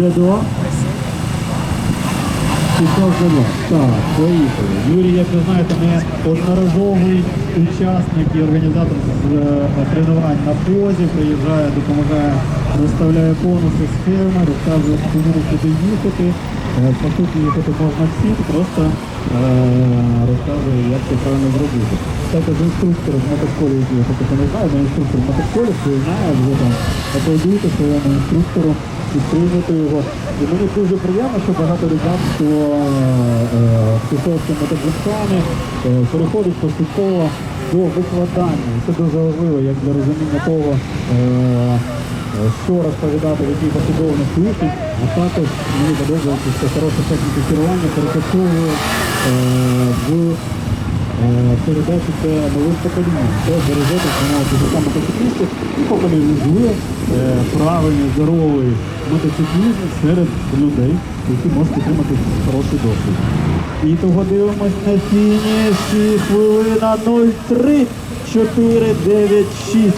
Дедо. Так, поїхали. Юрій, як ви знаєте, неодноразовий учасник і організатор з е, тренувань на позі, приїжджає, допомагає, розставляє конуси, схеми, розказує, кому куди їхати. Е, По суті, їхати можна всім, просто е, розказує, як це правильно зробити. Також інструктор в мотошколі, який я поки не знаю, але інструктор в мотошколі, хто знає, вже там аплодуйте своєму інструктору, підтримуйте його. І мені дуже приємно, що багато ребят, е, пішовся мотоциклами, е, переходить поступово до викладання. Це дуже важливо, як для розуміння того, е, що розповідати, в якій послідовності учень, а також мені подобається, що хороша техніка керування перекочовує е, в е, передачу це новим поколінням. Це бережете саме мотоциклістів і популяризує е, правильний, здоровий мотоциклізм серед людей, які можуть отримати хороший досвід. І того дивимось на фініші хвилина 03 496.